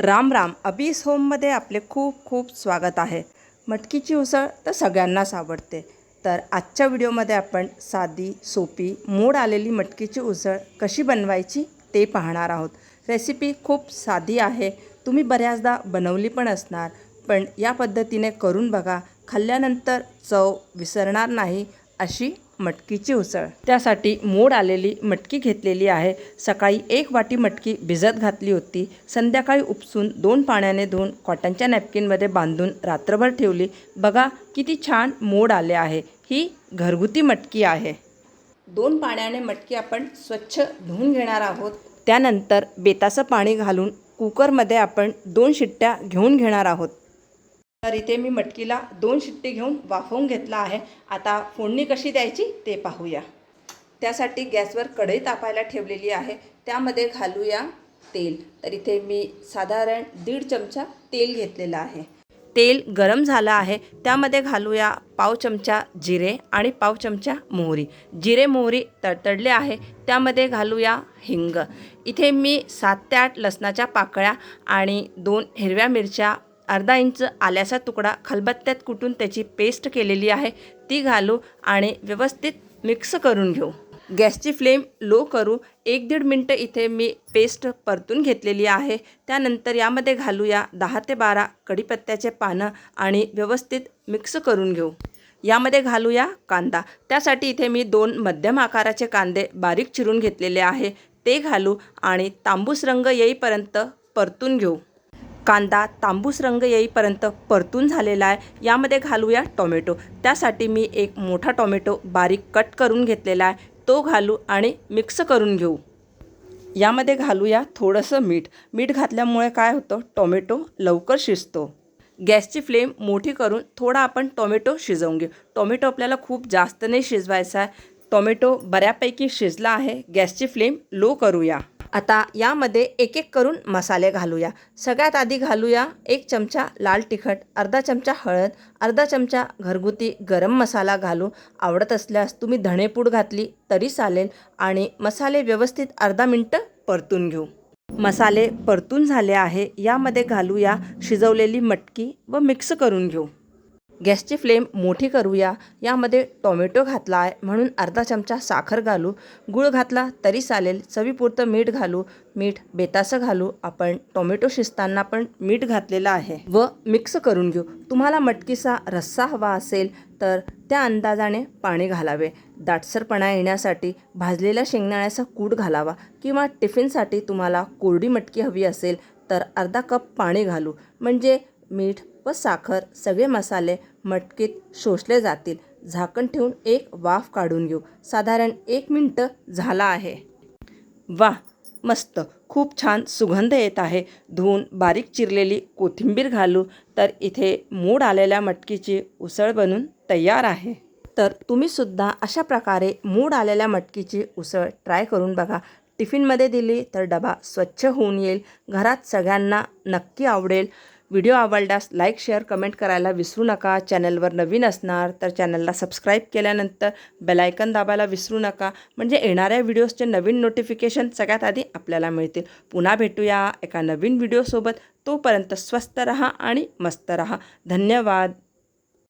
राम राम. अबीस होममध्ये आपले खूप खूप स्वागत आहे. मटकीची उसळ तर सगळ्यांनाच आवडते. तर आजच्या व्हिडिओमध्ये आपण साधी सोपी मोड आलेली मटकीची उसळ कशी बनवायची ते पाहणार आहोत. रेसिपी खूप साधी आहे. तुम्ही बऱ्याचदा बनवली पण असणार पण या पद्धतीने करून बघा. खाल्ल्यानंतर चव विसरणार नाही अशी मटकीची उसळ. त्यासाठी मोड आलेली मटकी घेतलेली आहे. सकाळी एक वाटी मटकी भिजत घातली होती. संध्याकाळी उपसून दोन पाण्याने धुवून कॉटनच्या नॅपकिनमध्ये बांधून रात्रभर ठेवली. बघा किती छान मोड आले आहे. ही घरगुती मटकी आहे. दोन पाण्याने मटकी आपण स्वच्छ धुवून घेणार आहोत. त्यानंतर बेताचं पाणी घालून कुकरमध्ये आपण दोन शिट्ट्या घेऊन घेणार आहोत. तर इथे मी मटकीला दोन शिट्टी घेऊन वाफवून घेतला आहे. आता फोडणी कशी द्यायची ते पाहूया. त्यासाठी गॅसवर कढई तापायला ठेवलेली आहे. त्यामध्ये घालूया तेल. तर इथे मी साधारण दीड चमचा तेल घेतलेलं आहे. तेल गरम झालं आहे. त्यामध्ये घालूया पाव चमचा जिरे आणि पाव चमचा मोहरी. जिरे मोहरी तडतडले आहे. त्यामध्ये घालूया हिंग. इथे मी सात ते आठ लसणाच्या पाकळ्या आणि दोन हिरव्या मिरच्या अर्धा इंच आल्याचा तुकडा खलबत्त्यात कुटून त्याची पेस्ट केलेली आहे ती घालू आणि व्यवस्थित मिक्स करून घेऊ. गॅसची फ्लेम लो करू. एक दीड मिनटं इथे मी पेस्ट परतून घेतलेली आहे. त्यानंतर यामध्ये घालूया दहा ते बारा कढीपत्त्याचे पानं आणि व्यवस्थित मिक्स करून घेऊ. यामध्ये घालूया कांदा. त्यासाठी इथे मी दोन मध्यम आकाराचे कांदे बारीक चिरून घेतलेले आहे. ते घालू आणि तांबूस रंग येईपर्यंत परतून घेऊ. कांदा तांबूस रंग येईपर्यंत परतून झालेला आहे. यामध्ये घालूया टोमॅटो. त्यासाठी मी एक मोठा टोमॅटो बारीक कट करून घेतलेला आहे. तो घालू आणि मिक्स करून घेऊ. यामध्ये घालूया थोडंसं मीठ. मीठ घातल्यामुळे काय होतं? टोमॅटो लवकर शिजतो. गॅसची फ्लेम मोठी करून थोडा आपण टोमॅटो शिजवून घेऊ. टोमॅटो आपल्याला खूप जास्त नाही शिजवायचा आहे. टोमॅटो बऱ्यापैकी शिजला आहे. गॅसची फ्लेम लो करूया. आता यामध्ये एक एक करून मसाले घालूया. सगळ्यात आधी घालूया एक चमचा लाल तिखट अर्धा चमचा हळद अर्धा चमचा घरगुती गरम मसाला घालू आवडत असल्यास तुम्ही धणेपूड घातली तरी चालेल आणि मसाले व्यवस्थित अर्धा मिनटं परतून घेऊ. मसाले परतून झाले आहे. यामध्ये घालूया शिजवलेली मटकी व मिक्स करून घेऊ. गॅसची फ्लेम मोठी करूया. यामध्ये टोमॅटो घातला आहे म्हणून अर्धा चमचा साखर घालू. गूळ घातला तरी चालेल. चवीपुरतं मीठ घालू. मीठ बेताचं घालू. आपण टोमॅटो शिजताना पण मीठ घातलेलं आहे. व मिक्स करून घेऊ. तुम्हाला मटकीचा रस्सा हवा असेल तर त्या अंदाजाने पाणी घालावे. दाटसरपणा येण्यासाठी भाजलेल्या शेंगदाण्याचा कूट घालावा किंवा टिफिनसाठी तुम्हाला कोरडी मटकी हवी असेल तर अर्धा कप पाणी घालू. म्हणजे मीठ व साखर सगळे मसाले मटकीत शोषले जातील. झाकण ठेवून एक वाफ काढून घेऊ. साधारण एक मिनटं झाला आहे. वा मस्त. खूप छान सुगंध येत आहे. धुवून बारीक चिरलेली कोथिंबीर घालू. तर इथे मूड आलेल्या मटकीची उसळ बनून तयार आहे. तर तुम्हीसुद्धा अशा प्रकारे मूड आलेल्या मटकीची उसळ ट्राय करून बघा. टिफिनमध्ये दिली तर डबा स्वच्छ होऊन येईल. घरात सगळ्यांना नक्की आवडेल. व्हिडिओ आवडल्यास लाईक शेअर कमेंट करायला विसरू नका. चॅनलवर नवीन असणार तर चॅनलला सबस्क्राईब केल्यानंतर बेलायकन दाबायला विसरू नका. म्हणजे येणाऱ्या व्हिडिओजचे नवीन नोटिफिकेशन सगळ्यात आधी आपल्याला मिळतील. पुन्हा भेटूया एका नवीन व्हिडिओसोबत. तोपर्यंत स्वस्त रहा आणि मस्त रहा. धन्यवाद.